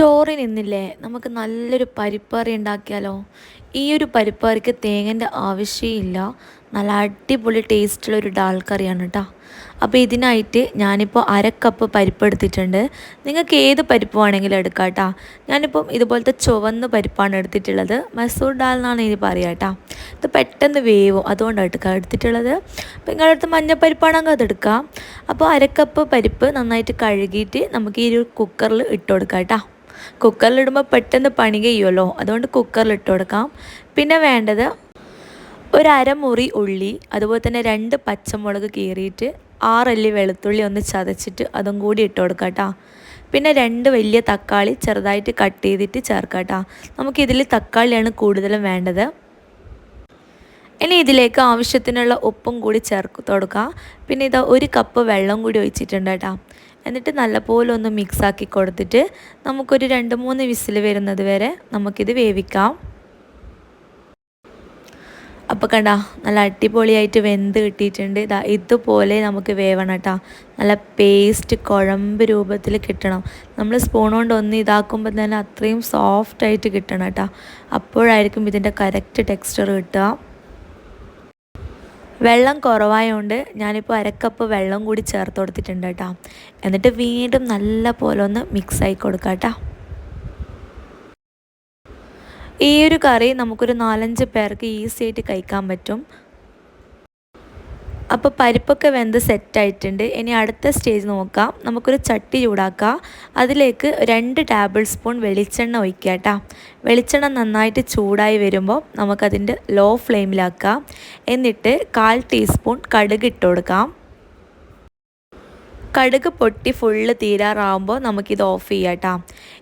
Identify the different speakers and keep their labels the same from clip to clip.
Speaker 1: ചോറിന് നിന്നില്ലേ നമുക്ക് നല്ലൊരു പരിപ്പറി ഉണ്ടാക്കിയാലോ? ഈ ഒരു പരിപ്പറിക്ക് തേങ്ങന്റെ ആവശ്യമില്ല. നല്ല അടിപൊളി ടേസ്റ്റുള്ള ഒരു ഡാൽ കറിയാണ് കേട്ടോ അപ്പോൾ ഇതിനായിട്ട് ഞാനിപ്പോൾ അരക്കപ്പ് പരിപ്പ് എടുത്തിട്ടുണ്ട്. നിങ്ങൾക്ക് ഏത് പരിപ്പ് വേണമെങ്കിലും എടുക്കാം കേട്ടോ ഞാനിപ്പം ഇതുപോലത്തെ ചുവന്ന പരിപ്പാണ് എടുത്തിട്ടുള്ളത്. മസൂർ ഡാൽ എന്നാണ് ഇനി പറയുക കേട്ടോ ഇത് പെട്ടെന്ന് വേവും? അതുകൊണ്ടാണ് എടുക്കുക എടുത്തിട്ടുള്ളത്. അപ്പോൾ നിങ്ങളുടെ അടുത്ത് മഞ്ഞപ്പരിപ്പാണെങ്കിൽ അതെടുക്കാം അപ്പോൾ അരക്കപ്പ് പരിപ്പ് നന്നായിട്ട് കഴുകിയിട്ട് നമുക്ക് ഈ ഒരു കുക്കറിൽ ഇട്ട് കൊടുക്കാം കേട്ടോ കുക്കറിലിടുമ്പോൾ പെട്ടെന്ന് പണി കഴിയുമല്ലോ അതുകൊണ്ട് കുക്കറിലിട്ട് കൊടുക്കാം. പിന്നെ വേണ്ടത് ഒരു അരമുറി ഉള്ളി അതുപോലെ തന്നെ രണ്ട് പച്ചമുളക് കീറിയിട്ട് ആറല്ലി വെളുത്തുള്ളി ഒന്ന് ചതച്ചിട്ട് അതും കൂടി ഇട്ട് കൊടുക്കാം കേട്ടോ. പിന്നെ രണ്ട് വലിയ തക്കാളി ചെറുതായിട്ട് കട്ട് ചെയ്തിട്ട് ചേർക്കാം കേട്ടോ. നമുക്കിതിൽ തക്കാളിയാണ് കൂടുതലും വേണ്ടത്. ഇനി ഇതിലേക്ക് ആവശ്യത്തിനുള്ള ഉപ്പും കൂടി ചേർത്ത് കൊടുക്കുക പിന്നെ ഇതാ ഒരു കപ്പ് വെള്ളം കൂടി ഒഴിച്ചിട്ടുണ്ട് കേട്ടോ. എന്നിട്ട് നല്ലപോലെ ഒന്ന് മിക്സാക്കി കൊടുത്തിട്ട് നമുക്കൊരു രണ്ട് മൂന്ന് വിസിൽ വരുന്നത് വരെ നമുക്കിത് വേവിക്കാം. അപ്പോൾ കണ്ട നല്ല അടിപൊളിയായിട്ട് വെന്ത് കിട്ടിയിട്ടുണ്ട്. ഇതാ ഇതുപോലെ നമുക്ക് വേവണം കേട്ടോ. നല്ല പേസ്റ്റ് കുഴമ്പ് രൂപത്തിൽ കിട്ടണം. നമ്മൾ സ്പൂൺ കൊണ്ട് ഒന്ന് ഇതാക്കുമ്പോൾ തന്നെ അത്രയും സോഫ്റ്റായിട്ട് കിട്ടണം കേട്ടോ. അപ്പോഴായിരിക്കും ഇതിന്റെ കറക്റ്റ് ടെക്സ്ചർ കിട്ടുക. വെള്ളം കുറവായതുകൊണ്ട് ഞാനിപ്പോൾ അരക്കപ്പ് വെള്ളം കൂടി ചേർത്ത് കൊടുത്തിട്ടുണ്ട് കേട്ടോ. എന്നിട്ട് വീണ്ടും നല്ല പോലെ ഒന്ന് മിക്സ് ആയി കൊടുക്കാം കേട്ടോ. ഈ ഒരു കറി നമുക്കൊരു നാലഞ്ച് പേർക്ക് ഈസി ആയിട്ട് കഴിക്കാൻ പറ്റും. അപ്പോൾ പരിപ്പൊക്കെ വെന്ത് സെറ്റായിട്ടുണ്ട് ഇനി അടുത്ത സ്റ്റേജ് നോക്കാം. നമുക്കൊരു ചട്ടി ചൂടാക്കാം. അതിലേക്ക് രണ്ട് ടേബിൾ സ്പൂൺ വെളിച്ചെണ്ണ ഒഴിക്കുക വെളിച്ചെണ്ണ നന്നായിട്ട് ചൂടായി വരുമ്പോൾ നമുക്കതിന്റെ ലോ ഫ്ലെയിമിലാക്കാം എന്നിട്ട് കാൽ ടീസ്പൂൺ കടുക് ഇട്ട് കൊടുക്കാം. കടുക് പൊട്ടി ഫുള്ള് തീരാറാകുമ്പോൾ നമുക്കിത് ഓഫ് ചെയ്യാം കേട്ടോ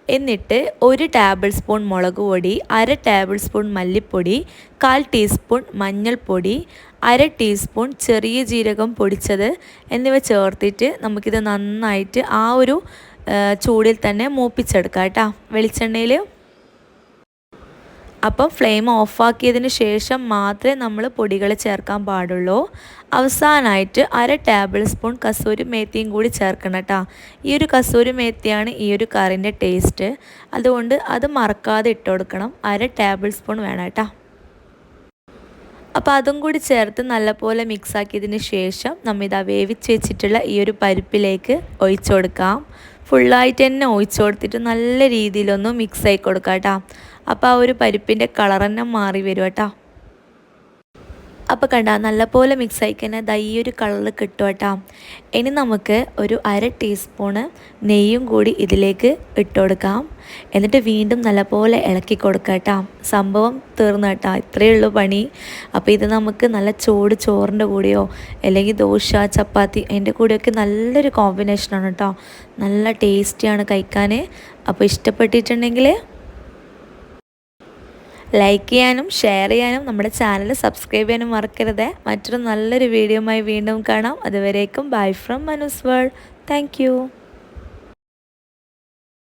Speaker 1: എന്നിട്ട് ഒരു ടേബിൾ സ്പൂൺ മുളക് പൊടി അര ടേബിൾ സ്പൂൺ മല്ലിപ്പൊടി കാൽ ടീസ്പൂൺ മഞ്ഞൾപ്പൊടി അര ടീസ്പൂൺ ചെറിയ ജീരകം പൊടിച്ചത് എന്നിവ ചേർത്തിട്ട് നമുക്കിത് നന്നായിട്ട് ആ ഒരു ചൂടിൽ തന്നെ മൂപ്പിച്ചെടുക്കാം കേട്ടോ വെളിച്ചെണ്ണയിൽ അപ്പം ഫ്ലെയിം ഓഫാക്കിയതിന് ശേഷം മാത്രമേ നമ്മൾ പൊടികൾ ചേർക്കാൻ പാടുള്ളൂ. അവസാനമായിട്ട് അര ടേബിൾ സ്പൂൺ കസൂരി മേത്തിയും കൂടി ചേർക്കണം കേട്ടോ. ഈ ഒരു കസൂരി മേത്തിയാണ് ഈ ഒരു കറിന്റെ ടേസ്റ്റ്. അതുകൊണ്ട് അത് മറക്കാതെ ഇട്ട് കൊടുക്കണം. അര ടേബിൾ സ്പൂൺ വേണം കേട്ടോ. അപ്പോൾ അതും കൂടി ചേർത്ത് നല്ലപോലെ മിക്സാക്കിയതിന് ശേഷം നമ്മിതാ വേവിച്ച് വെച്ചിട്ടുള്ള ഈ ഒരു പരിപ്പിലേക്ക് ഒഴിച്ചു കൊടുക്കാം. ഫുള്ളായിട്ട് തന്നെ ഒഴിച്ചു കൊടുത്തിട്ട് നല്ല രീതിയിലൊന്ന് മിക്സ് ആയി കൊടുക്കാം കേട്ടോ. അപ്പോൾ ആ ഒരു പരിപ്പിന്റെ കളർ തന്നെ മാറി വരും കേട്ടോ. അപ്പോൾ കണ്ട നല്ലപോലെ മിക്സ് ആയിക്കഴിഞ്ഞാൽ ഈ ഒരു കളർ കിട്ടും കേട്ടോ. ഇനി നമുക്ക് ഒരു അര ടീസ്പൂണ് നെയ്യും കൂടി ഇതിലേക്ക് ഇട്ട് കൊടുക്കാം. എന്നിട്ട് വീണ്ടും നല്ലപോലെ ഇളക്കി കൊടുക്കാം കേട്ടോ. സംഭവം തീർന്നു കേട്ടോ. ഇത്രയേ ഉള്ളൂ പണി. അപ്പോൾ ഇത് നമുക്ക് നല്ല ചൂട് ചോറിന്റെ കൂടെയോ അല്ലെങ്കിൽ ദോശ ചപ്പാത്തി അതിന്റെ കൂടെയൊക്കെ നല്ലൊരു കോമ്പിനേഷനാണ് കേട്ടോ. നല്ല ടേസ്റ്റിയാണ് കഴിക്കാൻ അപ്പോൾ ഇഷ്ടപ്പെട്ടിട്ടുണ്ടെങ്കിൽ ലൈക്ക് ചെയ്യാനും ഷെയർ ചെയ്യാനും നമ്മുടെ ചാനൽ സബ്സ്ക്രൈബ് ചെയ്യാനും മറക്കരുത്. മറ്റൊരു നല്ലൊരു വീഡിയോയുമായി വീണ്ടും കാണാം. അതുവരേക്കും bye from Manus world thank